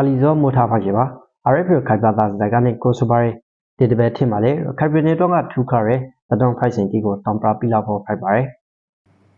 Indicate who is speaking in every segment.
Speaker 1: တာလီဇောမိုထားဖာရှိပါ RFA ခိုင်ပါတာဇာကနေကိုဆိုပါရတေတပဲထင်ပါလေခိုင်ပနေတော့ကထူခါရဲတတော်ဖိုက်စင်တီကိုတောင်ပရာပီလာဖို့ဖိုက်ပါရဲ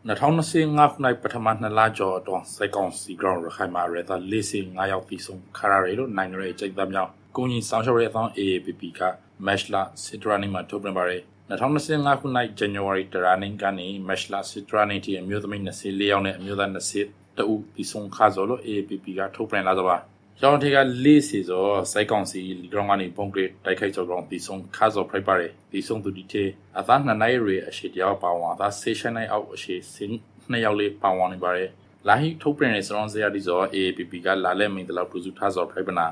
Speaker 2: 2025ခုနှစ်ပထမနှစ်လကျော်အတွင်းစိုက်ကောင်စီ ground ရခိုင်မှာရတာ၄စီ9ရောက်ပြီးဆုံးခါရရဲလို့နိုင်ငံရေးကြိတ်သားမြောက်ကိုကြီးစောင်းရှောက်ရဲအသောင်း AAPP က match လာစစ်တရနီမှာထုတ်ပြန်ပါရဲ2025ခုနှစ် January တရာနင်းကနေ match လာစစ်တရနီတီအမျိုးသမီး24ယောက်နဲ့အမျိုးသား20တအူပြီးဆုံးခါစောလို့ AAPP ကထုတ်ပြန်လာကြပါ ကျောင်းထေကလေးစီစောစိုက်ကောင်စီလီဂရောင်းကနေပုံကရတိုက်ခိုက်ကြောကောင်ပြီးဆုံးခါစောဖိုက်ပါရဲပြီးဆုံးသူဒီတေအသားနှစ်နိုင်ရေအရှိတယောက်ပါဝင်အသားဆေးရှနိုင်အောက်အရှိစင်းနှစ်ယောက်လေးပါဝင်နေပါရဲလာဟီထုတ်ပြန်တဲ့စရောင်းစရာဒီစော AAPP ကလာလက်မင်းတလောက်ပရိုစုထားစောဖိုက်ပနာ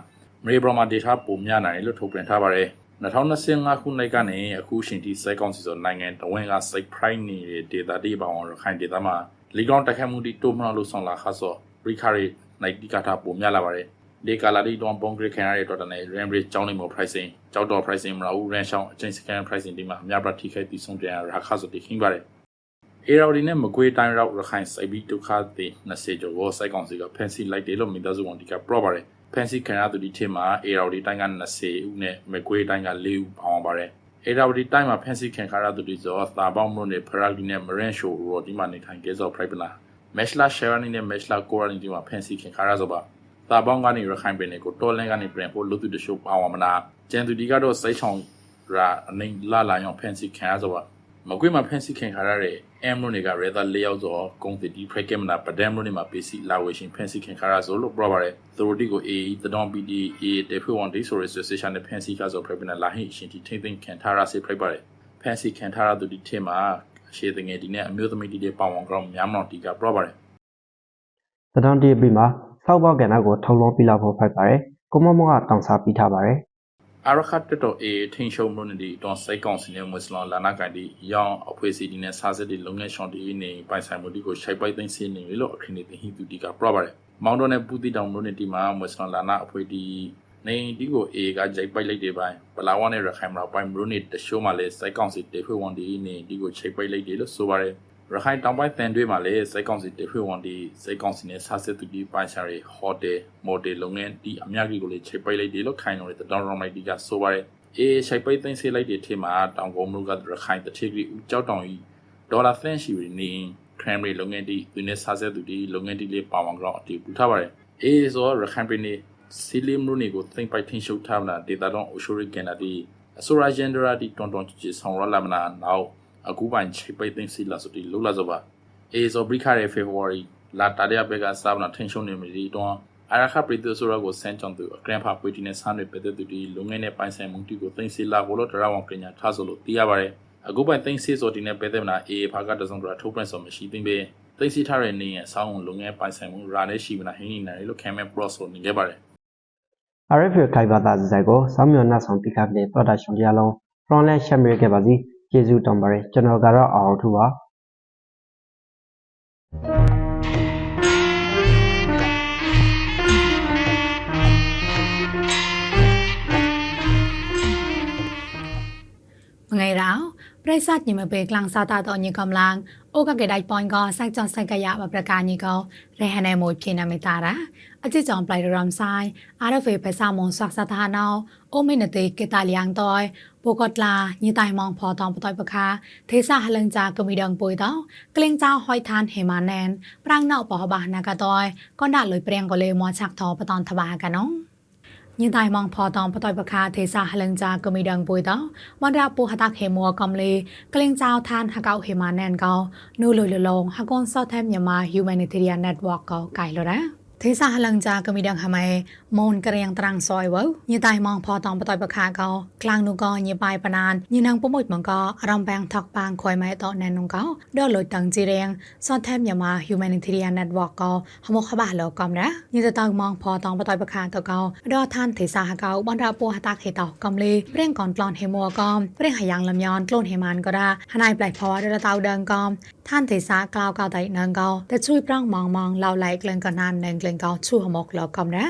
Speaker 2: မရေဘရမာဒေတာပုံမြနိုင်လို့ထုတ်ပြန်ထားပါရဲ2025ခုနှစ်ကနေအခုရှင်ဒီစိုက်ကောင်စီဆိုနိုင်ငံတဝင်းကစိုက်ပရိုက်နေတဲ့ဒေတာတွေပါဝင်ရခိုင်ဒေတာမှာလီဂရောင်းတက်ခတ်မှုတီတိုးမလို့ဆောင်လာခါစောရိခါရီနိုင်ဒီကတာပုံမြလာပါတယ် ဒီကာလာဒီတော့ပုံဂရခံရတဲ့တော်တနဲ့ RAM rate ကျောင်းနေမို့ pricing ကျောက်တော် pricing မလာဘူး ran ရှောင်းအချိန် scan pricing ဒီမှာအများပြထိခိုက်ပြီးဆုံးပြန်ရခါဆိုတိခင်းပါတယ်အေရာဒီနဲ့မကွေးတိုင်းရောက်ရခိုင်စိုက်ပြီးဒုက္ခတဲ့20ကျော်ကိုစိုက်ကောင်စီက fancy light တယ်လို့မိသားစုဝန်ဒီက pro ပါတယ် fancy ခံရသူဒီထင်မှာအေရာဒီတိုင်းက20ဦးနဲ့မကွေးတိုင်းက4ဦးပေါင်းပါတယ်အေရာဒီတိုင်းမှာ fancy ခံခါရသူဒီဆိုသာပေါင်းမလို့နဲ့ Ferrari နဲ့ Marine Show ရောဒီမှာနေထိုင်ကေစော private လား Meshla Sherani နဲ့ Meshla Korani ဒီမှာ fancy ခံခါရဆိုပါ တာပေါင်းကနေရခိုင်ပင်တွေကိုတော်လန်ကနေပြန်ဖို့လို့သူတရှို့ပါဝမနာကျန်သူဒီကတော့စိတ်ချောင်ရာအနေလာလာရောဖန်စီခံရဆိုပါမကွေးမှာဖန်စီခံခါရတဲ့အမ်လို့နေကရဒါလေးယောက်ဆိုဂုံတီဖရက်ကမနာပဒမ်လို့နေမှာပစီလာဝေရှင်ဖန်စီခံခါရဆိုလို့ပြောပါရဲသူတို့ဒီကို A တဒေါန် PD A တေဖွဝန်ဒီဆိုရယ်ဆိုရှန်နဲ့ဖန်စီခါဆိုဖရက်ပနာလာဟိရှင်တီထိမ့်သိမ့်ခံထားရစေဖရက်ပါရဲဖန်စီခံထားရသူဒီထင်မှာအရှိတငယ်ဒီနဲ့အမျိုးသမီးဒီတဲ့ပါဝန်ကောင်များမလို့ဒီကပြောပါရဲ
Speaker 1: တတော်တီပီမှာ စောက်ပေါက်ကဏ္ဍကိုထုံလုံးပီလာဖို့ဖိုက်ပါရဲကိုမမောကတောင်စားပြီးထားပါရဲ
Speaker 2: အာရခတ်တတော်အေထင်းရှုံလို့နေဒီတော့စိုက်ကောင်စနေမွတ်စလန်လာနာကန်ဒီရောင်အဖွဲ့စီဒီနဲ့စာစစ်ဒီလုံငယ်ရှောင်းဒီနေပိုင်ဆိုင်မှုဒီကိုရှိုက်ပိုက်သိမ်းစင်းနေလို့အခင်းနေဟီတူဒီကပရပါတယ်မောင်တော်နဲ့ပူတီတောင်လို့နေဒီမှာမွတ်စလန်လာနာအဖွဲ့ဒီနေဒီကိုအေကဂျိုက်ပိုက်လိုက်တဲ့ပိုင်းပလာဝါနဲ့ရခိုင်မတော်ပိုင်းမလို့နေတရှိုးမှလည်းစိုက်ကောင်စီတေဖွဝန်ဒီနေဒီကိုချိတ်ပိုက်လိုက်တယ်လို့ဆိုပါတယ် ရခိုင်တောင်ပိုင်းတန်တွေးမှာလည်းစိုက်ကောင်စီတေဖွဝန်ဒီစိုက်ကောင်စီနဲ့စာစစ်သူဒီပိုင်ဆိုင်ရီဟိုတယ်မော်တယ်လုပ်ငန်းဒီအများကြီးကိုလည်းချိတ်ပိုက်လိုက်တယ်လို့ခိုင်တော်တဲ့တောင်ရောင်းလိုက်ဒီကဆိုပါတယ်အေးရှိုက်ပိတ်သိမ်းဆေးလိုက်တဲ့ထဲမှာတောင်ကုန်းမြို့ကရခိုင်တတိကြီးဦးကြောက်တောင်ကြီးဒေါ်လာသန်းရှိပြီးနေခရမ်ရီလုပ်ငန်းတီသူနဲ့စားဆက်သူဒီလုပ်ငန်းတီလေးပါဝင်ကြောင်းအတီးပူထားပါတယ်အေးဆိုရခိုင်ပြည်နယ်စီလီမရုနေကိုသိမ့်ပိုက်ထင်းရှုပ်ထားမလားဒေတာတော့အိုရှိုရီကန်နာတီအဆိုရာဂျန်ဒရာတီတွန်တွန်ချီဆောင်ရလာမနာနောက် အခုပိုင်ချိပိတ်သိမ်းစီလာဆိုတီလောလာဆိုပါအေးဆိုဘရိခါရဲ့ February လာတာရဘက်ကစားမနာထင်းရှုံနေမီတော့အာရခပရိသဆိုရကိုစန်ချွန်သူအကရန်ဖာပွေတီနဲ့ဆန်းတွေပတ်သက်သူဒီလုံငယ်နဲ့ပိုင်ဆိုင်မှုတီကိုသိမ့်စီလာကိုလို့တရဝံပညာထားဆိုလို့သိရပါတယ်အခုပိုင်သိမ့်စီဆိုဒီနဲ့ပတ်သက်မနာအေဖာကတစုံတရာထုတ်ပြန်ဆိုမရှိသိမ့်ပဲသိမ့်စီထားတဲ့နေရင်အဆောင်လုံငယ်ပိုင်ဆိုင်မှုရာနဲ့ရှိမနာဟင်းနေတယ်လို့ခံမဲ့ pro ဆိုနေခဲ့ပါတယ်
Speaker 1: RFA ခိုင်ပါတာဇာကိုစောင်းမြော်နှဆောင်ပိကပ်လေတော်တာရှင်တရားလုံးဖရွန်လန်ရှမ်ရီခဲ့ပါစီ ကျေးဇူးတင်ပါတယ်ကျွန်တော်ကတော့အောင်ထူပါ
Speaker 3: မငယ်ရောင်ပြိဿညမပေကလန်စာတာတော့ညកំឡាងអូកកេដៃប៉ុនកសាច់ចន់សាច់កាយាបប្រការញីកោរេហណេមួយភីណាមេតារ៉ាអជីចំប្លៃរំសាយ RFA ភាសាមនសាក់សាថាណោអូមេណទេកេតាលៀងតយ ពួកគាត់ឡាញីតៃម៉ងផតងបតយបខាទេសាហលឹងចាកមីដងពុយតោក្លៀងចៅហយឋានហេម៉ាណែនប្រាំងណៅបហបាណាកតយកនដាក់លុយព្រៀងកលេមឆាក់ថបតនថាបាកាណងញីតៃម៉ងផតងបតយបខាទេសាហលឹងចាកមីដងពុយតោបនរាពូហតាខេមួកំលេក្លៀងចៅឋានហកៅហេម៉ាណែនកោនូលុយលលងហកូនសោថែមញ៉ាម៉ា humanitarian network កោកៃលរ៉ា เทศาหลังจาก็มีดังทำไมมนกระยังตรังซอยวะยีตายมองพอตอนปะตอยประคาเกากลางนูกอยีปายปนานยีนางปมดมังกอรำแบงทักปางคอยไม้ต่อแนนนงเกาเดอหลยตังจีเรียงซอนแทมอย่ามาฮิวแมนิเทียนเน็ตวอกเกาหมกขบาเหลกอมนะยีตะตองมองพอตอนปะตอยประคาตอเกาดอท่านเทศาเกาบรรดาปัวตักเหตอกอมเลยเร่งก่อนปลอนเฮมัวกอมเร่งหายังลำยอนกล้นเฮมันก็ได้หนายปลายพอเดอเตาเดิงกอมท่านเทศากล่าวกาวไตนางเกาแต่ช่วยปร่างมองมองเราไหลเกลงกันนานเดิงเกลងកោឈូហមកលកំណា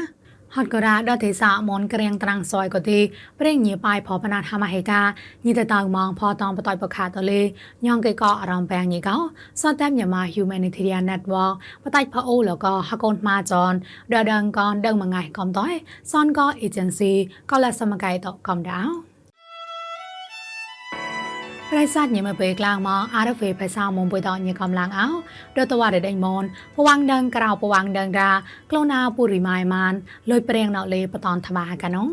Speaker 3: ហតកราដល់ទេសាមនក្រៀងត្រាំងសយក៏ទេប្រេងញីបាយផលបណាត់ហាមហេកាញីតតៅម៉ងផលតងបតៃបខាតលេញងកេកអរំបែងញីកោសតតែမြန်မာ humanitarian network បតៃផអូលកហកូនម៉ាចនដដងកនដឹងមួយថ្ងៃកំតយសនក agency កលសមកាយតកំដៅ ប្រិស័តញិមពេលក្លាងមក RFA ភាសាមុំពុយតញិកំឡាងអោដតវ៉ាដេដេមនពវាំងដងក្រៅពវាំងដងរាក្លូណាពុរិម៉ៃម៉ានលុយព្រៀងណោលេបតនថ្បាកានុង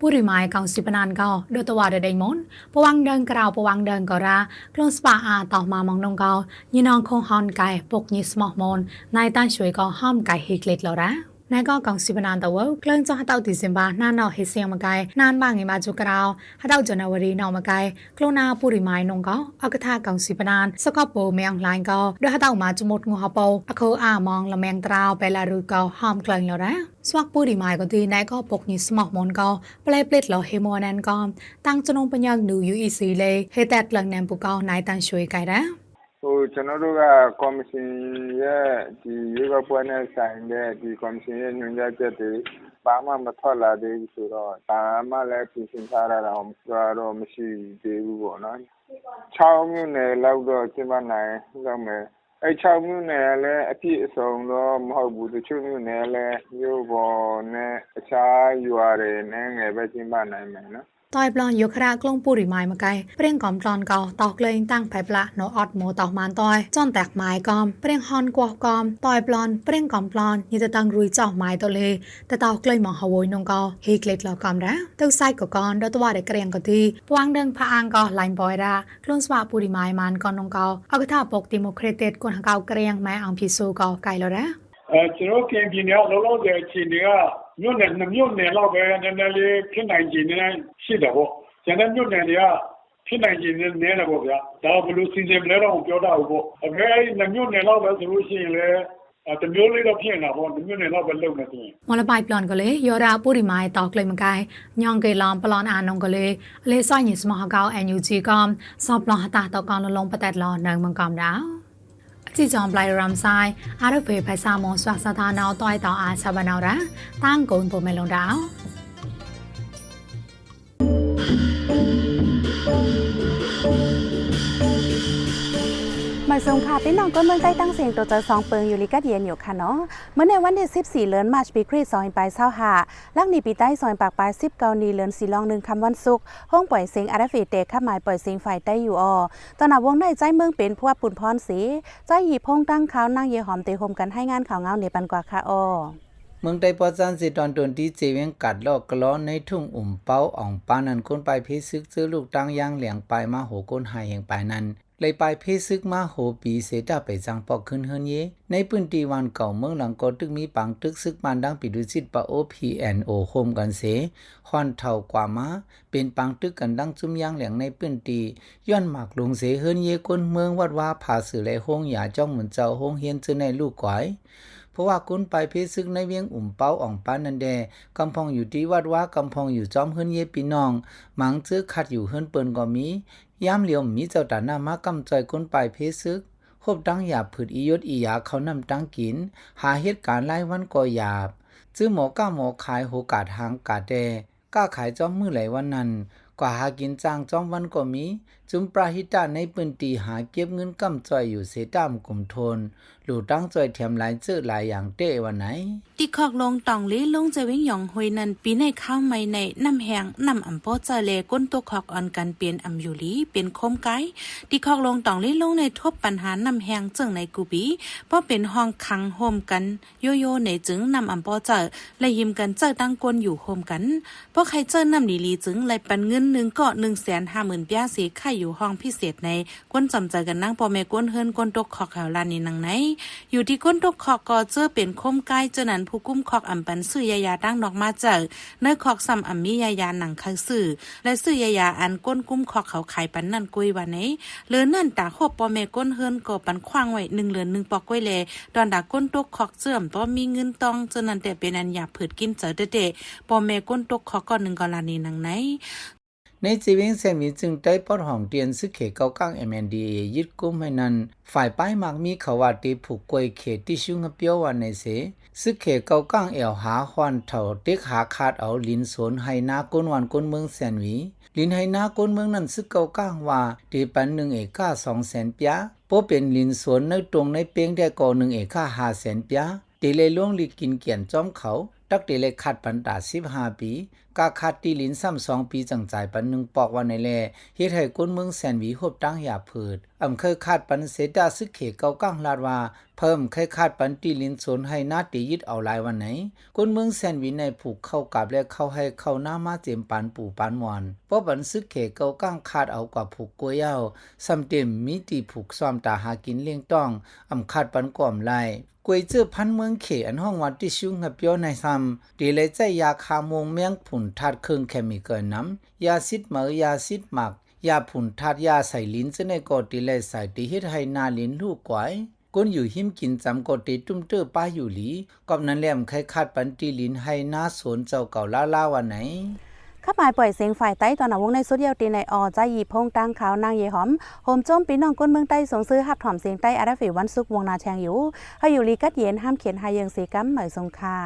Speaker 3: ពុរិម៉ៃកោសិបណានកោដតវ៉ាដេដេមនពវាំងដងក្រៅពវាំងដងក៏រាក្លូស្បាអាតោម៉ាម៉ងនងកោញិនងខងហនកែពុកញិស្មោះមនណៃតាជួយក៏ហំកែហេក្លេតឡរ៉ា นายก็กองสิบนานตะวเคลื่อนจะฮัตเอาติสินบาหน้านอกเฮเซียงมาไกนานบางไงมาจุกราวฮัตเอาจนาวรีนอกมาไกกลูนาปุริไม้นงก็อากทากองสิบนานสกอโปเมียงลายก็ด้วยฮัตเอามาจุมดงูฮอปออโคอามองละแมงตราวไปลารูก็ห้อมเกลงแล้วนะสวักปุริไม้ก็ดีนายก็ปกนิสมอกมนก็เปลเปลิดเหล่าเฮโมนันก็ตั้งจนงปัญญาหนูอยู่อีซีเลยเฮแตกเกลงแนมปุกนายตั้งช่วยไกนะ
Speaker 4: ဟို ကျွန်တော်တို့က ကော်မရှင်ရဲ့ဒီရွေးကောက်ပွဲနဲ့ဆိုင်တဲ့ဒီကော်မရှင်ရဲ့ ညွှန်ကြားချက်တွေ ဘာမှ မထွက်လာသေးဘူးဆိုတော့ဒါမှလည်း ပြင်ဆင်ထားရတာတော့ မရှိသေးဘူးပေါ့နော်6မြို့နယ်လောက်တော့ ကျင်းပနိုင်လောက်မယ် အဲ6မြို့နယ်လည်း အပြည့်အစုံတော့ မဟုတ်ဘူး တချို့မြို့နယ်လည်း မြို့ပေါ်နဲ့အခြားရွာတွေနဲ့ငယ်ပဲ ကျင်းပနိုင်မယ်နော်
Speaker 3: តយប្លន់យករាក្លងពូរីម៉ៃមកកែព្រៀងកំប្លន់កោតោក្លែងតាំងផៃប្លាណូអត់ម៉ូតោម៉ានតយចន់តាក់ម៉ៃកំព្រៀងហនកោះកំតយប្លន់ព្រៀងកំប្លន់យីតតាំងរួយចោះម៉ៃតលេតតោក្លែងមកហវយនងកោហេក្លេតលកំរ៉ាទៅសៃកកនដល់តវ៉ាដែលក្រៀងកទីពួងដឹងផអាងកោឡៃបយរ៉ាក្លងស្វាពូរីម៉ៃម៉ានកោនងកោអកថាបុកទីមកគ្រេតេតគុនកោក្រៀងម៉ែអំភីសូកោកៃលរ៉ាអឺជាអូគីងពីញ៉ោលោលោដែលជា
Speaker 5: ញ៉ា မြို့နယ်နှစ်မြို့နယ်လောက်ပဲနည်းနည်းလေးဖြစ်နိုင်ခြေနည်းနည်းရှိတယ်ပေါ့။ကျန်တဲ့မြို့နယ်တွေကဖြစ်နိုင်ခြေနည်းနည်းတယ်ပေါ့ဗျာ။ဒါကဘယ်လိုစီစဉ်မလဲတော့ပြောတာဘူးပေါ့။အကယ်၍မြို့နယ်လောက်ပဲဆိုလို့ရှိရင်လည်းအတမျိုးလေးတော့ဖြစ်နေတာပေါ့တမျိုးနဲ့တော့ပဲလုံနေ
Speaker 3: သူမော်လပိုင်ပလွန်ကလေးရော်ရာပူရီမိုင်တောက်ကလေးမကိုင်ညောင်ကေလောင်ပလွန်အာနုံကလေးအလေးဆိုင်ရင်စမဟကောင်းအန်ယူဂျီကောင်စောပလွန်ဟတာတောက်ကောင်လုံးလုံးပတ်သက်လောနိုင်မကောင်တာ ကြည့်ကြောင့်ပလိုက်ရမ်ဆိုင်အာရဖေဖိုင်ဆာမွန်ဆွာဆာသာနောတောက်တောင်အားဆဘနောရာတန်းကုံပုံမဲလုံးတောင်
Speaker 6: มาส่งค่ะพี่น้องก็เมืองใต้ตั้งเสียงตัวเจอสองเปิงอยู่ลิกาเดียนอยู่ค่ะเนาะเมื่อในวันที่14เดือนมาร์ชปีคริสต์2525ปลายเศร้าหาลักนีปีใต้ซอยปากปลาย10เกานีเดือนสีลองหนึ่งคำวันศุกร์ห้องปล่อยเสียงอาราฟีเตะข้าหมายปล่อยเสียงฝ่ายใต้อยู่ออตอนหนับวงในใจเมืองเป็นพวกปุ่นพรสีใจหยีพงตั้งเขานั่งเยหอมเตะหมกันให้งานข่าวเงาในปันกว่าค่ะออ
Speaker 7: เมืองไต้ปอจันสิตอนตนที่เจเวียงกัดลอกกล้อในทุ่งอุ่มเป้าอ่องปานันก้นไปเพซึกซื้อลูกตั้งย่างเหลียงไปมาโหก้นหายแห่งไปนั้น เลยไปเพซึกมาโหปีเสดาไปจังปอกขึ้นเฮินเย ในพื้นที่วันเก่าเมืองหลังก็ตึกมีปังตึกซึกมันดังปิดุจิตปะโอพีแอนโอโฮมกันเสฮอนเท่ากว่ามาเป็นปังตึกกันดังจุมยางเหลียงในพื้นที่ย้อนหมากลงเสเฮินเยก้นเมืองวัดว่าผาสื่อและห้องหยาจ้องเหมือนเจ้าห้องเฮียนจื้อในลูกก๋อย ราะว่าคุณไปเพซึกในเวียงอุ่มเป้าอ่องปานนันแดกำพองอยู่ที่วัดว่ากำพองอยู่จอมเฮิรนเยปีน้องหมังซื้อขัดอยู่เฮิรนเปินก็มียามเหลียวมีเจ้าตาหน้ามากำจอยคุณไปเพซึกคบดังหยาบผืดอียดอียาเขานำตั้งกิน หาเหตุการณ์ไล่วันก็หยาบซื้อหมอก้าหมอขายโหกาดหางกาดแดก้าขายจอมมือไหลวันนั้นกว่าหากินจ้างจอมวันก็มี จุมปราหิตาในปืนตีหาเก็บเงินกำจอยอยู่เสตามกลุ่มทนหลู่ตั้งจอยเทียมหลายเจอหลายอย่างเต้วันไหน
Speaker 8: ติคอกลงตองลีลงจะวิ่งหยองหวยนันปีในข้าวไม่ในน้ำแหงน้ำอ่ำโปเจเลก้นตัวคอกอ่อนกันเปลี่ยนอ่ำอยู่ลีเป็นโคมไกติคอกลงตองลีลงในทบปัญหาน้ำแหงจึงในกูบีเพราะเป็นห้องคังโฮมกันโยโย่ในจึงน้ำอ่ำโปเจอและยิมกันเจอตั้งกวนอยู่โฮมกันเพราะใครเจอน้ำนีลีจึงเลยปันเงินหนึ่งก็หนึ่งแสนห้าหมื่นปียเสีไข่อยู่ห้องพิเศษในก้นจำใจกันนั่งปอแม่ก้นเฮิรนก้นตกคอกแถวลานนี้นังไหนอยู่ที่ก้นตกคอกก็เจอเป็นคมใกล้เจอนั้นผู้กุ้มคอกอ่ำปันซื้อยายาตั้งนอกมาเจอเนื้อคอกซ้ำอ่ำมียายาหนังคังซื้อและซื้อยายาอันก้นกุ้มคอกเขาขายปันนั่นกุยวันไหนเหลือนั่นตาขบปอแม่ก้นเฮิรนก็ปันคว้างไว้หนึ่งเหลือหนึ่งปอกก้วยแลดอนดาก้นตกคอกเสื่อมป้อมีเงินตองเจอนั้นแต่เป็นอันหยาบผืดกินเจอเด็ดปอแม่ก้นตกคอกก็หนึ่งกอนลานีนังไหน
Speaker 7: ในจีเวงเซมีจึงได้ปอดห้องเตียนซึกเขเกากัง MNDA ยึดกุมให้นั้น ฝ่ายป้ายมักมีขาว่าตีผูกกวยเขติชุ่งเปียววันในเสซึกเขเกากังเอวหาควันเถาเต็กหาขาดเอาลินสนให้นาก้นวันก้นเมืองแสนหวีลินให้นาก้นเมืองนั้นซึกเกากังว่าตีปันหนึ่งเอกค่าสองแสนปียาโปเป็นลินสวนในตรงในเปียงได้ก่อหนึ่งเอกค่าห้าแสนปียตีเลยล่วงลีกินเกียนจอมเขา ตักตีเลขัดปันตาสิบห้าปีกาคัดตีลินซ้ำสองปีจังใจปันหนึ่งปอกวันในแลเฮ็ดให้ก้นเมืองแสนวีหบตั้งหยาเพิด อำเคยคาดปันเสดาซึกเขเกากังลาดว่า เพิ่มเคยคาดปันตีลินสนให้นาตียึดเอาหลายวันไหนก้นเมืองแสนหวีในผูกเข้ากับและเข้าให้เข้าหน้ามาเจียมปันปู่ปันมวนเพราะปันซึกเขเกากังคาดเอากับผูกกล้วยเย้าซ้ำเต็มมีตีผูกซ้อมตาหากินเลี้ยงต้องอำคาดปันก่อมไล่กวยเจอพันเมืองเขอันห้องวัดที่ชุ่งหับเปียวในซ้ำตีเลยใจยาคามงเมียงผุนทัดเครื่องเคมีเกินน้ำยาซิดเหมอยาซิดหมัก ยาผุนทัดยาใส่ลิ้นจะในกอตีเลใส่ตีเฮ็ดให้นาลิ้นลูกกวยก้นอยู่หิมกินจำกอตีตุ้มเตอป้าอยู่หลีกอบนั้นแหลมใครคาดปันตีลิ้นให้นาสวนเจ้าเก่าล่าล่าวันไหน
Speaker 6: ข้าหมายปล่อยเสียงฝ่ายใต้ตอนหนาวงในสุดเดียวตีในออใจหยีพงตังขาวนางเยหอมโฮมจมปีน้องก้นเมืองใต้สงซื้อหับถอมเสียงใต้อาราฟีวันซุกวงนาแชงอยู่ให้อยู่ลีกัดเย็นห้ามเขียนหายังสีกัมเหมยทรงค่า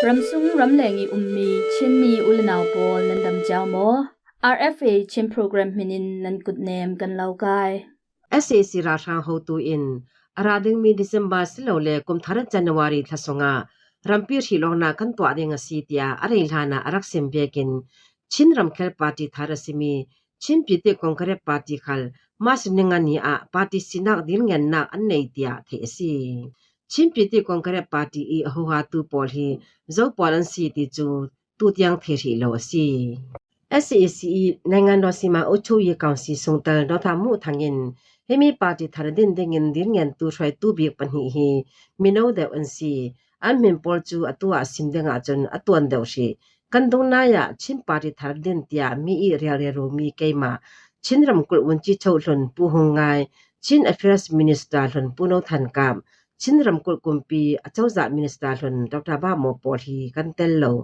Speaker 9: ramsung ramlengi ummi chinmi ulnau pol nan dam chawmo rfa chin program minin nan kut nem kan laukai
Speaker 10: SAC ra tha ho tu in arading mi December silo le kum thara January thasonga rampir hi lona kan to adinga sitia arei lhana arak sim bekin chin ram khel party thara simi chin pite kongkare party khal mas ninga ni a party sinak dil ngen na an nei tia the si chin pite kongkare party i ho ha tu pol hi zo pol an si ti chu tu tiang the ri lo si SAC နိုင်ငံတော်စီမံအုပ်ချုပ်ရေးကောင်စီစုံတန်ဒေါက်တာမှုထငင်ဟေမီပါတီထရဒင်ဒင်ငင်ဒီငန်တူထွိုင်တူဘီပန်ဟီဟီမီနိုဒေအန်စီအန်မင်ပေါ်ချူအတူအစင်ဒငါချွန်အတွန်ဒေရှိကန်ဒုံနာယချင်းပါတီထရဒင်တျာမီအီရီယာရီရိုမီကေမာချင်းရမ်ကုလဝန်ချီချုံလွန်ပူဟုံငိုင်ချင်းအဖရက်စ်မီနစ္စတာလွန်ပူနိုထန်ကမ် ချင်းရမ်ကုလကွန်ပီအချောဇာမီနစ္စတာလွန်ဒေါက်တာဘာမောပေါ်ဟီကန်တယ်လော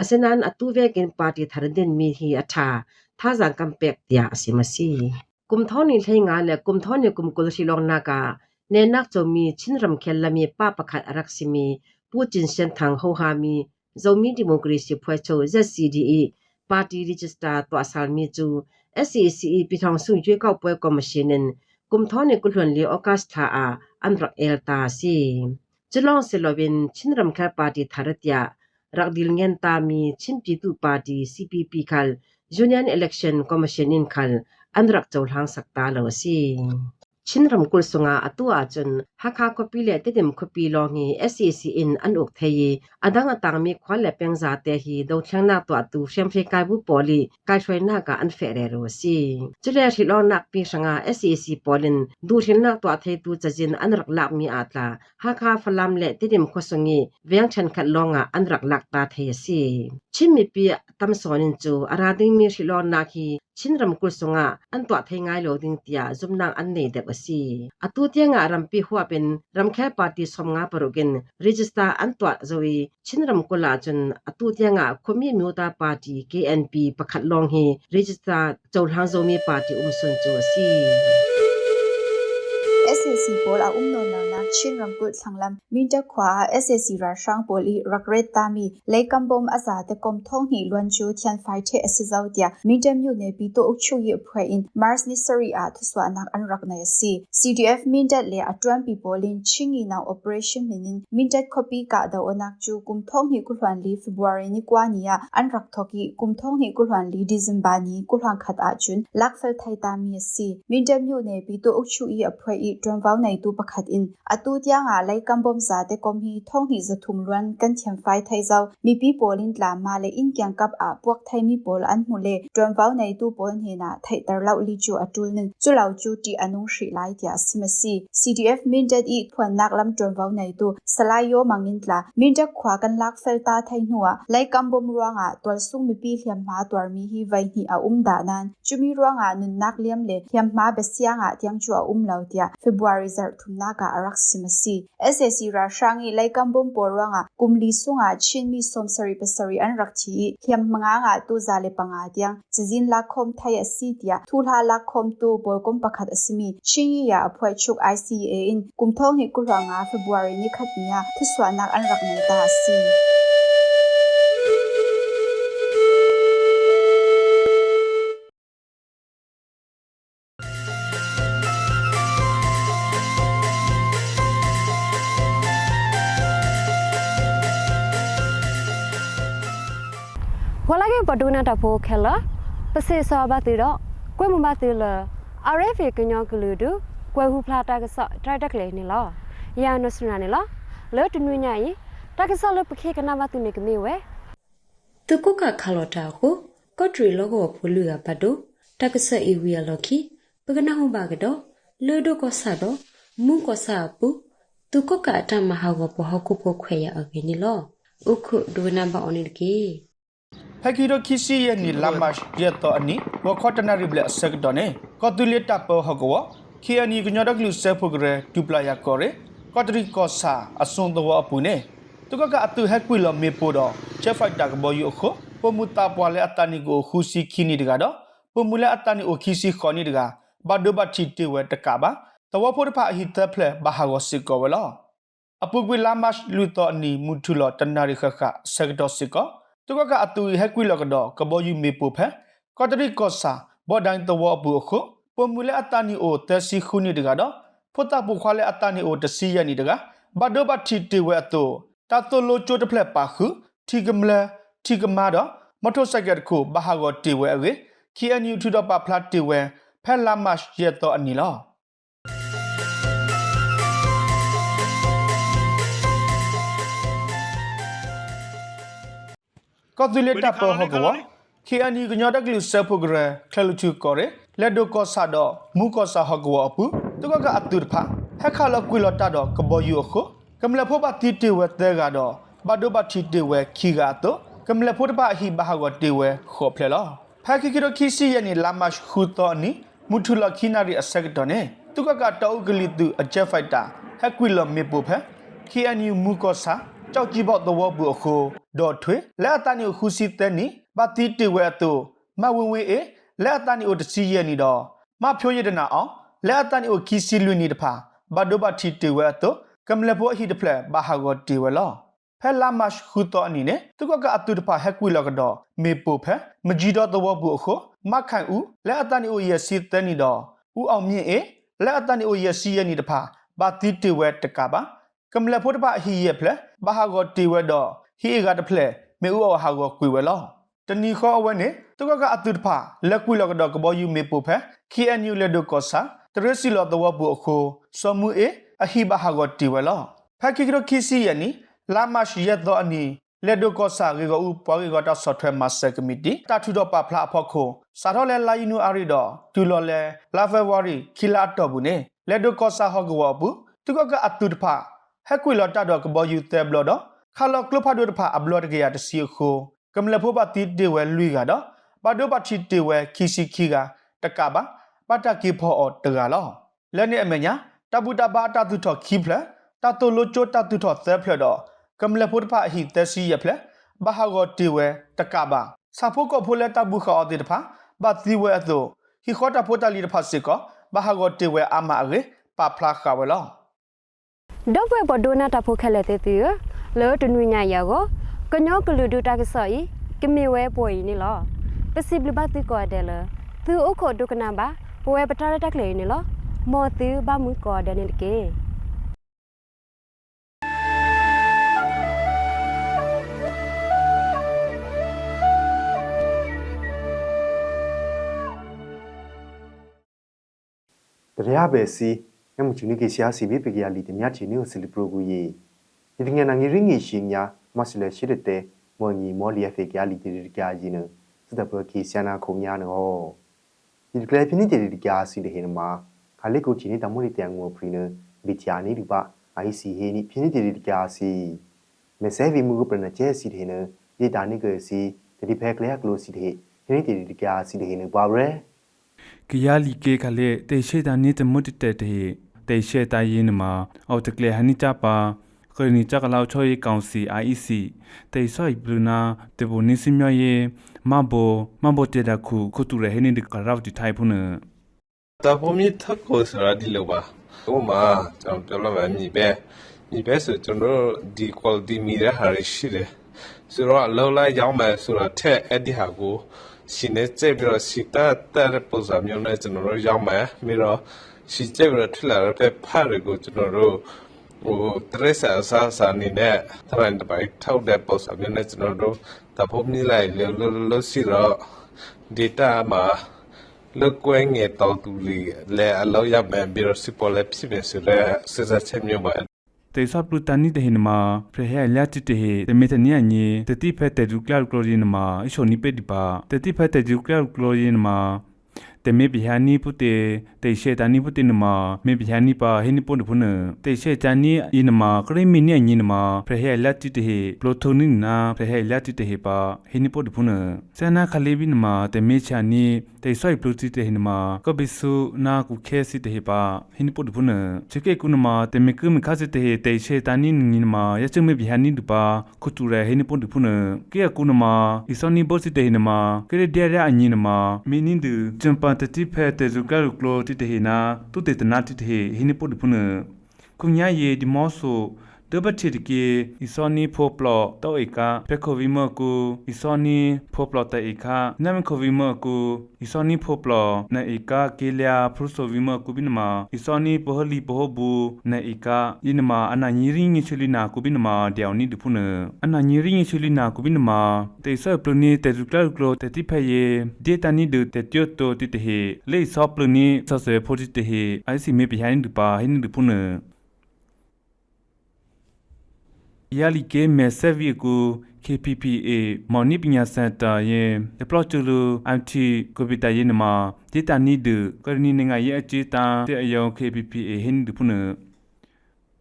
Speaker 10: asenan atu vekin party tharadin mi hi atha thazang kampek tia asimasi kumthoni thainga le kumthoni kumkul shilong na ka ne nak chomi chinram khellami pa pakhat araksimi putin sen thang ho ha mi zomi democracy phwe cho zcde party register to asal mi chu SCCE pithong su jwe kaw pwe commission kumthoni kulhon li august tha a andrak elta si chulong selovin chinram kha party tharatya rakdil ngen ta mi chimpi tu party CPP khal union election commission in khal anrak chawlang sakta lo si chinram kul sunga atua chun hakha kopi le tedim kopi lo ngi SEC in an uk thei adang atang mi khwal le peng za te hi do thlang na to atu shem phe kai bu poli kai shwai na ka an fe re ro si chule ri lo nak pi sanga SEC polin du thil na to thei tu chajin an rak lak mi atla hakha phalam le tedim khosungi veng chan khat longa an rak lak ta thei si chimmi pi tam sonin chu arading mi ri lo na ki chinram kul sunga an to thei ngai lo ding tia zumnang an nei de si atu tia nga rampi huwa pen ramkhel party som nga parogin register an to zoi chinram kula chun atu tia nga khomi myuta party KNP pakhat long hi register chawlhang zomi party umsun chu si
Speaker 11: SSC pol a umno na na chin ram kut thanglam min ta khwa SSC ra shang pol i rakret ta mi lekam bom asa te kom thong hi luan chu thian phai the asizau tia min ta myu ne pi to ukchu ye phwe in mars nisari a thu swa nak an rak na si CDF min ta le atwan pi polin chingi na operation minin min ta copy ka da onak chu kum thong hi ku hwan li february ni kwa ni ya an rak thoki kum thong hi ku hwan li december ni ku hwan khat a chun lak fel thai ta mi si min ta myu ne pi to ukchu i a tram vau nei tu pakhat in atu tia nga lai kambom za te kom hi thong hi za thum ruan kan thiam fai thai zau mi pi polin tla ma le in kyang kap a puak thai mi pol an mu le tram vau nei tu pon he na thai tar lau li chu atul nin chu lau chu ti anung shri lai tia simasi cdf min dat i thuan nak lam tram vau nei tu salayo mangin tla min dak khwa kan lak fel ta thai nuwa lai kambom ruanga tol sung mi pi hliam ma twar mi hi vai hi a um da nan chumi ruanga nun nak liam le hliam ma besia nga tiang chu a um lau tia February zar thumna ka arak simasi SSC ra shrangi laikam bom porwanga kumli sunga chinmi somsari pesari an rakchi hiam manga nga tu zale panga tiang chizin la khom thaya si tia thulha la khom tu borkom pakhat asimi chingi ya aphwai chuk ICA in kumthong hi kuranga February ni khatnya thuswa nak an raknai ta si asi
Speaker 12: wala ke paduna ta pho khela pase so ba ti ro kwe mu ba ti la rfa kinyo klu du kwe hu phla ta ka so tra ta kle ni lo ya no suna ni lo le tu nu nya yi ta ka so le pkhe kana ba tu ne kme we
Speaker 13: သူကုကခါလော်တာကိုကော့ထရီလောကိုဖလူကပတ်တော့တက္ကဆက်အီဝီယလော်ခီပကနာဟုဘာကတော့လေဒိုကောဆာတော့မုကောဆာပူသူကုကအတမဟာကိုပဟကုပခွေရအကင်းနီလောအခုဒူနာဘာအနိကီ
Speaker 14: ဖက်ကီရိုခီစီရဲ့နီလာမတ်ရဲ့တော့အနီဝခေါ်တနာရီဘလက်ဆက်တော့နေကောတူလီတပ်ပေါ်ဟကောခီအနီကညောဒကလူဆဲဖိုဂရဒူပလာယာကောရဲကောတရီကောဆာအစွန်တော့အပူနေသူကကအတူဟက်ကွီလမေပိုတော့ချက်ဖိုက်တာကဘောယူခိုပမူတာပွာလေအတနီကိုခူစီခီနီတကတော့ပမူလေအတနီအိုခီစီခေါနီတကဘာဒိုဘတ်ချီတေဝဲတကပါတဝဖို့တဖာဟီတဖလက်ဘာဟာဝစီကောဝလောအပုကွေလာမတ်လူတော့အနီမူထူလောတနာရီခခဆက်တော့စီကော သူကကအတူဟက်ကွီလကတော့ကဘောယူမေပိုဖဲကောတရီကောဆာဘောဒိုင်တဝအပူခုပမူလေအတနီအိုတစီခုနီတကတော့ဖို့တာပူခွာလေအတနီအိုတစီယနီတကဘာဒိုဘတ်ချီတေဝဲအတူတာတိုလိုချိုတဖလက်ပါခုထီကမလာထီကမာတော့မထိုဆိုင်ကက်ကိုဘာဟာကိုတေဝဲအဝေ KNU ထူတော့ပါဖလတ်တေဝဲဖဲလာမတ်ရဲ့တော့အနီလော ကောတူလက်တာပေါ်ဟကော KNU ကညောတကလူဆပ်ဖိုဂရခလလူချူကောရဲလက်ဒိုကောဆာတော့မူကောဆာဟကောအပူတကကအတူတဖာဟက်ခါလကွီလတာတော့ကဘောယူအခုကမလဖောပါတီတေဝဲတဲကတော့ဘာဒိုဘတ်တီတေဝဲခီကတော့ကမလဖောတပါဟီဘာဟာကောတေဝဲခေါ်ဖလေလောဖာကီကီရိုခီစီယနီလာမတ်ခူတော့နီမူထူလခီနာရီအဆက်တော့နေသူကကတော့ဂလီတူအချက်ဖိုက်တာဟက်ကွီလမေပိုဖဲ KNU မူကောဆာ ကြောက်ကြည့်ပေါ့တော့ဘူးအခုဒေါ်ထွေလက်အတန်ခုစီတဲ့နီဘာတီတေဝဲအတူမဝင်ဝေးအေလက်အတန်အိုတစီရဲ့နီတော့မဖြိုးရတဲ့နာအောင်လက်အတန်အိုခီစီလွီနီတဖာဘာဒိုဘာတီတေဝဲအတူကမလဘောဟီတဖလက်ဘာဟာဂောတေဝဲလောဖဲလာမတ်ခူတော့အနေနဲ့သူကကအတူတဖာဟက်ကွီလောကတော့မေပိုဖဲမကြီးတော့တော့ဘူးအခုမခိုင်ဦးလက်အတန်အိုရဲ့စီတဲ့နီတော့ဦးအောင်မြင့်အေလက်အတန်အိုရဲ့စီရဲ့နီတဖာဘာတီတေဝဲတကပါ ကမလဖို့တဖာဟီရဲ့ဖလက်ဘာဟာဂောတေဝဲတော့ဟီကတဖလက်မေဦးအော်ဟာဂောကွေဝဲလောတနီခေါ်အဝဲနေသူကကအတူတဖာလက်ကွေလောက်တော့ကဘောယူမေပိုဖဲ KNU လက်ဒိုကောဆာတရစီလောတော့ဘူးအခုစမှုအေအဟိဘဟာဂတီဝဲလောဖက်ကိကရခီစီယနီလာမရှိယတော့အနီလက်ဒိုကောဆာရေကဥပွားရေကတော့ဆော့ဖ်ဝဲမာစတာကမတီတာထူတော့ပါဖလာဖို့ခိုစာတော့လဲလာယူနူအာရီတော့တူလော်လဲလာဖေဝါရီခီလာတော့ဘူးနေလက်ဒိုကောဆာဟော့ကဝဘူးသူကကအတူတဖာ ဟက်ကွေလော်တာတော့ကဘောယူတဲဘလော်တော့ခါလောကလဖာဒိုတဖာအဘလော့တကရတစီခိုကမလဖို့ပါတီတေဝဲလူကတော့ဘာဒိုပါချီတေဝဲခီစီခီကတကပါပတကီဖောတကလောလက်နေအမညာတပူတပါတတုထောခီဖလတတုလိုချိုတတုထောသဲဖလတော့ကမလဖို့ဖာဟိတစီရဖလဘာဟာဂောတေဝဲတကပါစာဖို့ကဖိုလက်တဘူခောတေတဖာဘာတိဝဲအသောဟိခောတဖိုတလီတဖာစေကဘာဟာဂောတေဝဲအမအရေပါဖလာခဝလော
Speaker 12: တော့ဘွယ်ဘဒိုနာတာဖိုခဲလက်တဲ့တီလေတနွေညာယောကိုကညောကလူဒူတာကဆော်ဤကမေဝဲပွေနီလောပစီဘလဘတ်ကောတယ်လသူအခုဒုကနာဘာပွဲပတာရတက်လေနီလောမောသူဘာမှုကောတယ်နီကေ
Speaker 15: တရားပဲစီ ငမှုချူနိကေရှာစီဘီပကရလီတမြချီနီကိုစလီပရိုဂူယီဒီငငနာငီရင်းငီရှင်ညာမဆလရှိတဲ့မော်ညီမော်လီယဖေကရလီတီရီကာဂျီနစတပကီဆီယနာခုံညာနောဒီကလေးဖိနိတီရီကာစီတဲ့ဟင်မှာခါလိကိုချီနီတမိုရီတန်ငိုဖရီနဘီချာနီဒီပါ IC ဟေနီဖိနိတီရီကာစီမဆဲဗီမူကပနကျဲစီတဲ့နဒီတာနိကေစီဒီဖက်ကလေးကလိုစီတဲ့ဖိနိတီရီကာစီတဲ့ဟင်ဘာရဲ
Speaker 16: ကရလီကေခလေတေရှိတာနေတမတ်တဲတေ တေရှေတယင်းမှာအော်တကလေဟနိချပါခရနီချကလောက်ချောရေးကောင်စီ IEC တေဆွိဘလူနာတေဘိုနိစမြယေမဘောမဘောတေတခုခုတူရဟနေဒီကရောက်တီထိုင်ဖုန်
Speaker 17: တာပုံမြစ်ထက်ကိုဆိုတာဒီလိုပါဟိုမှာကျွန်တော်ပြောလို့မယ်ညီပဲညီပဲဆိုကျွန်တော်တို့ဒီ quality မီတဲ့ဟာတွေရှိတယ်ဆိုတော့အလုံးလိုက်ရောက်မယ်ဆိုတာထက်အဲ့ဒီဟာကိုရှင်နေကြပြီးတော့စီတာတဲ့ပုံစံမျိုးနဲ့ကျွန်တော်တို့ရောက်မယ်ပြီးတော့ စီကြပြီးတော့ထွက်လာတဲ့ဖတ်တွေကိုကျွန်တော်တို့ဟိုတရက်ဆာဆာဆာနေနဲ့တရန်တပိုက်ထောက်တဲ့ပုံစံမျိုးနဲ့ကျွန်တော်တို့တပုံမြစ်လိုက်လို့လို့စီတော့ data မှာလုတ်ကွဲငယ်တော်သူလေးလဲအလောက်ရမယ်ပြီးတော့စပေါ်လက်ဖြစ်နေဆိုတော့စစ်စစ်ချက်မျိုးပါ
Speaker 16: တေဆပ်လူတန်နီတေဟင်မာဖရဟဲလက်တီတေဟေတမေတနီအညေတတိဖက်တေဒူကလောက်ကလိုရီနမာအရှောနိပေဒီပါတတိဖက်တေဒူကလောက်ကလိုရီနမာ တေမေဘီဟာနီပုတေတေရှေတနီပုတေနမာမေဘီဟာနီပါဟိနိပုန်ဖုန်တေရှေတနီအင်းမာကရိမီနီအညင်မာဖရဟဲလက်တီတေဟေပလိုတိုနီနာဖရဟဲလက်တီတေဟေပါဟိနိပုန်ဖုန်ဆန္နာခလေးဘီနမာတေမေချာနီတေဆွိုက်ပလိုတီတေဟိနမာကဘိဆုနာကုခဲစီတေဟေပါဟိနိပုန်ဖုန်ချေကေကုနမာတေမေကုမခါစီတေဟေတေရှေတနီနီနမာယချမေဘီဟာနီဒူပါခုတူရဟိနိပုန်ဖုန်ကေကုနမာအီစောနီဘောစီတေဟိနမာကေရဒရအညင်နမာမီနင်းဒူဂျမ်ပန်တတိဖဲတေဇူကလုကလိုတီတေဟေနာတုတေတနာတီတေဟေဟိနိပုန်ဖုန်ခုညာယေဒီမောဆို ဒဘချစ်ကေအီစောနီဖိုပလောတောဧကဖက်ခိုဗီမကူအီစောနီဖိုပလောတေဧကနမ်ခိုဗီမကူအီစောနီဖိုပလောနေဧကကေလျာဖရုဆိုဗီမကူဘိနမာအီစောနီပဟလီပဟဘူနေဧကယင်းမာအနာညီရင်းငချလီနာကူဘိနမာတယောင်နီဒဖုနအနာညီရင်းငချလီနာကူဘိနမာတေဆပ်ပလနီတေဇူကလကလိုတေတိဖယေဒေတာနီဒတေတျိုတိုတိတဟေလေဆောပလနီဆဆေဖိုတိတဟေအိုင်စီမေဘီဟိုင်းဒပါဟိနဒဖုန yali ke me sevi ku KPPA မော်နိပညာစင်တာရဲ့ plot တူလူ IT ကိုပီတာရဲ့နမှာ data need ကရနီနေငါရဲ့အခြေတာတဲ့အယောင် KPPA ဟင်းဒုဖုန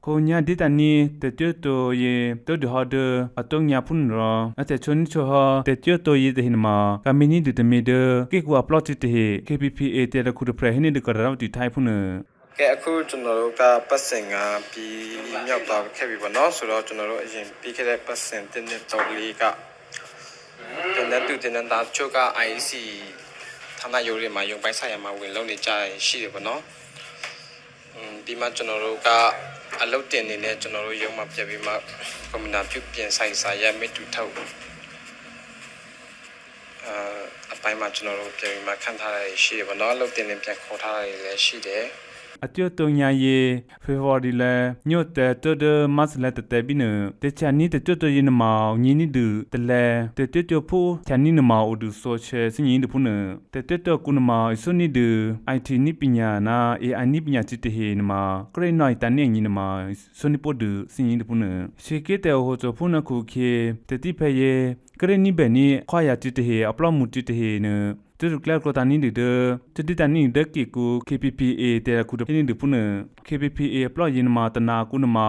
Speaker 16: ကိုညာ data ni တတတို ye to de hode atong nya phun ro ate chon cho ha te tyo to ye de hin ma kamini de de me de ke ku upload te he KPPA te da khu de pre hin de ka ra ti thai phun
Speaker 18: ကဲအခုကျွန်တော်တို့ကပတ်စင်ကပြီးမြောက်သွားခဲ့ပြီပေါ့နော်ဆိုတော့ကျွန်တော်တို့အရင်ပြီးခဲ့တဲ့ပတ်စင်တင်းတဲ့တော်လေးကကျွန်တော်တို့တင်တာချိုက IC ဌာနရုံးတွေမှာရုံပိုင်းဆိုင်ရာမှာဝင်လုပ်နေကြရရှိတယ်ပေါ့နော်။อืมဒီမှာကျွန်တော်တို့ကအလုပ်တင်နေတဲ့ကျွန်တော်တို့ရုံးမှာပြပြီးမှကွန်ပျူတာပြုပြင်ဆိုင်စာရမိတူထုတ်အာအပိုင်းမှာကျွန်တော်တို့ပြန်ပြီးမှခန့်ထားရရှိတယ်ပေါ့နော်အလုပ်တင်နေပြန်ခေါ်ထားရလည်းရှိတယ်။
Speaker 16: အကျွတ်တုံညာယေဖေဖော်ဝါရီလညို့တဲ့တဒမတ်လက်တဲ့ဘိနတချာနီတကျွတ်တရင်မောင်ညီနီဒူတလဲတတွတ်တဖိုးချာနီနမောအဒူဆိုချေစညင်းဒဖုနတတွတ်တကုနမောဆုနီဒူ IT နိပညာနာ AI နိပညာတိတဟေနမကရိနိုင်တန်နေညီနမဆုနီပိုဒူစညင်းဒဖုနရှေကေတဲဟိုချဖုနခုခေတတိဖယေကရနိဘနီခွာယာတိတဟေအပလော့မှုတိတဟေန တူကလကတနီဒီဒတတိတနီဒကီကူ KPPA တဲ့ခုဒင်းဒီပုန KPPA ပလော့ယင်မာတနာကုနမာ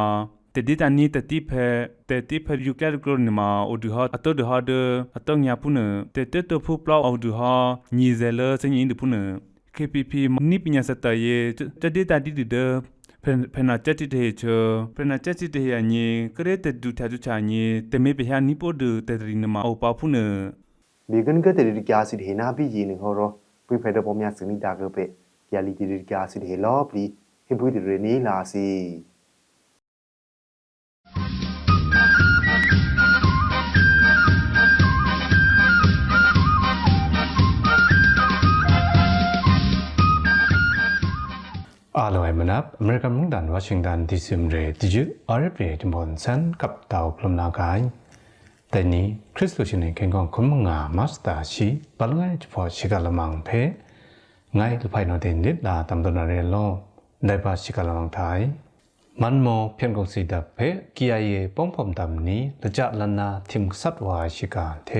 Speaker 16: တတိတနီတတိဖဲတတိဖဲယူကလကလနမာအိုဒူဟာအတောဒဟာဒအတောညာပုနတတတဖူပလော့အောဒူဟာညီဇဲလစင်ရင်ဒီပုန KPP နိပညာစတယေတတိတတိဒီဒဖနာချက်တိတေချဖနာချက်တိတေယညေကရဲတဒူထာဒူချာညေတမေပဟာနိပိုဒတတရီနမအောပါဖုန
Speaker 15: began ka te ri kya si de na bi yi ni ho ro pui phe de pom ya sin ni da go pe ya li ti ri kya si de lo pli hin pui de re ni la si
Speaker 19: အားလုံးအမနပ်အမေရိကန်မုန်တန်ဝါရှင်တန်ဒီစီမရေဒီဂျူ RFA ဒီမွန်ဆန်ကပ်တောက်ဖလမ်နာကိုင်း တနီခရစ်လိုရှင်နေခင်ကောင်ခုမငါမတ်စတာရှိဘလငိုင်ချဖောရှိကလမန်ဖဲငိုင်လဖိုင်နိုတင်ဒစ်လာတမ်ဒနာရဲလောဒိုင်ပါရှိကလမန်ထိုင်มันโมเพียงกงสีดับเพกียเยป้องผมดำนี้ละจะลนาทิมสัตวาชิกาเท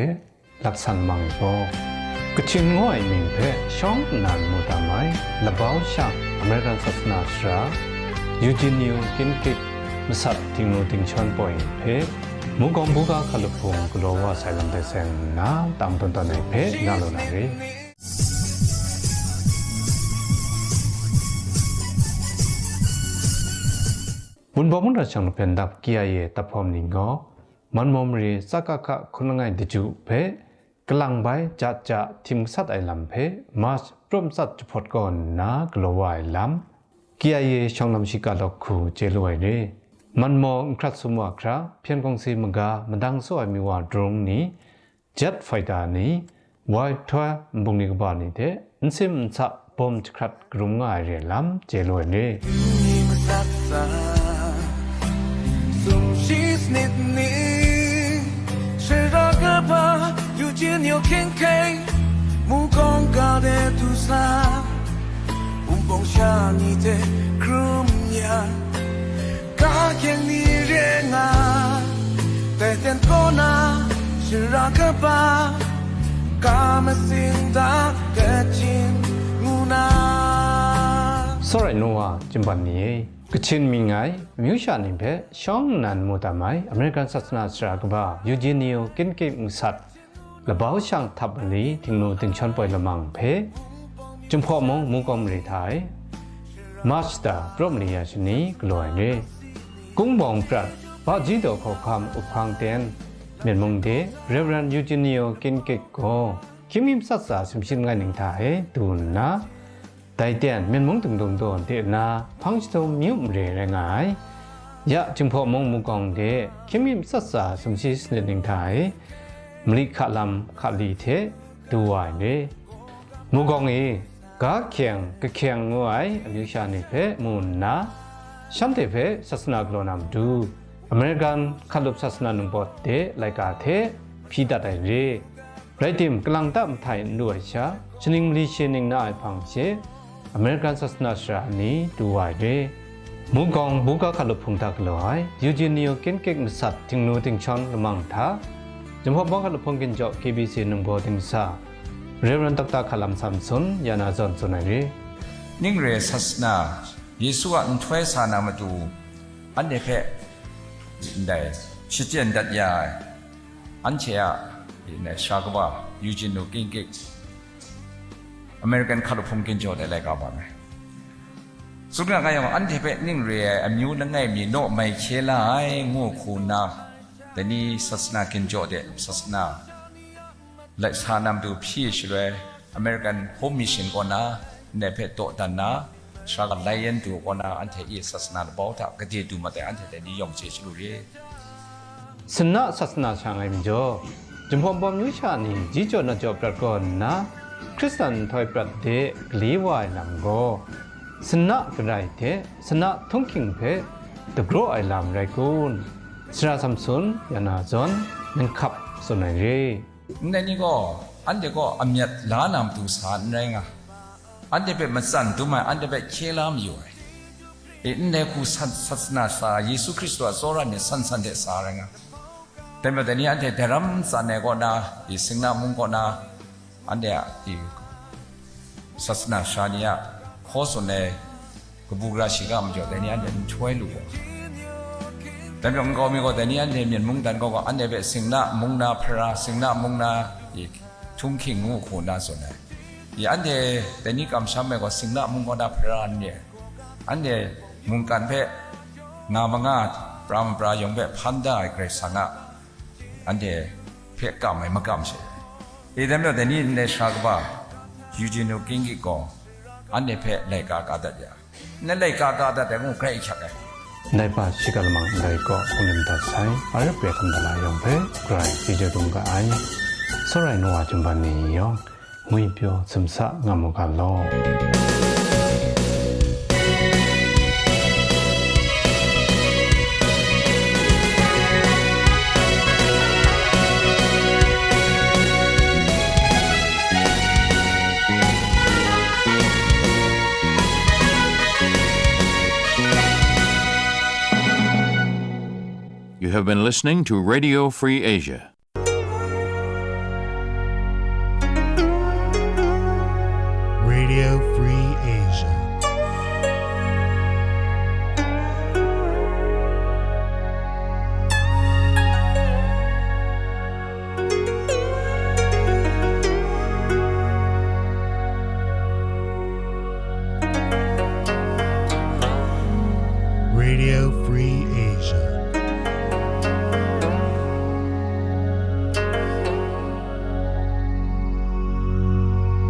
Speaker 19: ลักสันมังโปกชิงง่อยมิงเพช่องนานมุตามายละบ้าช่างอเมริกันศาสนาสรายูจินิวกินกิกมสัตติงโนติงชอนปอยเพ မုကောင်ဘူကခလဖုံဂလောဝဆိုင်လမ်တဲ့ဆန်နာတမ်တန်တနေဖေနာလိုနာရေ มุนบอมุนราชังเป็นดับเกียเยตะพอมนิงก็มันมอมรีสักกะคุณงไงดิจูเพกลังใบจะจะทิมสัตไอลำเพมาสพรมสัตจุพดก่อนนากลัวไอลำเกียเยช่องลำชิกาลอกคูเจลวยเร มันมองครัดสมัวคราเพียงกองซีมกามันดังสวยมีว่าดรงนี้เจ็ดไฟดานี้วายทัวบุงนิกบานีเดอินซิมสะปมครัดกรุงง่ายเรลำเจลวยเร
Speaker 20: 总是你你，谁让个吧，有见有天开，目光高的杜莎，不放下你的 groom 呀， 嘎见你人啊，带点过那，谁让个吧，嘎么心大个金木那。
Speaker 19: စောရိုင်နိုဝါဂျင်ပန်နီကချင်မီငိုင်မြူရှာနေပဲရှောင်းနန်မူတမိုင်အမေရိကန်ဆတ်စနာစရာကဘာယူဂျီနီယိုကင်ကေမူဆတ်လဘောရှန်တပ်လီတင်နိုတင်ချွန်ပွိုင်လမန်ဖေဂျင်ဖောမုံမူကောမရီ กุ้งบองกรัดบาจีดอกขอคำอุพังเตนเมียนมงเดเรเวรันยูจิเนียกินเกกโกคิมิมสัตสาสมชิมกันหนึ่งถ่ายตูนนะไตเตียนเมียนมงถึงดมโดนเตนาพังชิตมิวเรแรงายยะจึงพอมงมุกองเดคิมิมสัตสาสมชิสเลนหนึ่งถ่ายมริคลัมคลีเทดูไวเนมุกองเอกาเคียงกะเคียงงวยอมิชานิเพมูนนา shamteve sasna glonam du american khalup sasna numbo te laika the phida dai re raitim klang tam thai nuwa sha chining li chining na ai phang che american sasna sha ni duwai re mukong buka khalup phung tak loi eugene ken kek sat ting nu ting chon lamang tha jomho bong khalup phung kin jo kbc
Speaker 21: numbo ting sa reverend dr khalam samson yana johnson ai re ning re sasna Yesu an thwe sana ma tu an de phe dai shi chen dat ya an che ya ne sha ka ba yu jin no king ke American คาร์ลพงกินโจได้ไรก็บ้างสุดท้ายก็ยังอันี่เป็นนิ่งเรียอายุนั่งไงมีโนไม่เชลายงูคูนาแต่นี่ศาสนากินโจเดศาสนาและชานำดูพี่ช่วยอเมริกันโฮมมิชชั่นก่อนนะในเพจโต
Speaker 19: ดันนะ ရှာကလိုင်ယန်တူကောနာအန်ထေဤဆာစနာဘောတာကတိတူမတဲအန်ထေတဲ့ဒီယောင်ချေရှိလို့ရေစနဆာစနာချန်လိုက်မြကြောဂျမွန်ပေါ်မျိုးချာနေជីကျော်နကျော်ပရတ်ကောနာခရစ်စတန်ထွိုင်ပရတ်တဲ့ဂလေးဝိုင်လမ်ကိုစနကရိုက်တဲ့စနထုံကင်းဖဲ The Grow Island ရိုက်ကွန်စရာဆမ်ဆွန်ယနာဇွန်နန်ခ
Speaker 21: ပ်စွန်နေရေနေနီကိုအန်ဒီကိုအမြတ်လာနမ်တူစာနိုင်ငါ andebet dumai andebet chelam yore inde ku satsna sa yesu kristo asora ne san san de saranga tembe de ni ante dharam sa ne ko na i singna mung ko na ande i satsna sha ni ya kho so ne ku bu gra shi ga ma jo de ni ante chwe lu ko tembe mung ko mi ko de ni ante mien mung dan ko ko ande be singna mung na phra singna mung na i chung king ngu ko na so ne สิ่งน่ะมุงนาพระสิ่งน่ะมุงนาอีกทุ่งขิงงูคูนาส่วนไหนอีอันเดียแต่นี้กำช้ำไปก็สิ่งน่ะมุงก็นาพระเนี่ยอันเดียมุงกันเพงามังอาปรามปรายงเพพันได้เกรสังะอันเดีย
Speaker 22: You have been listening to Radio Free Asia.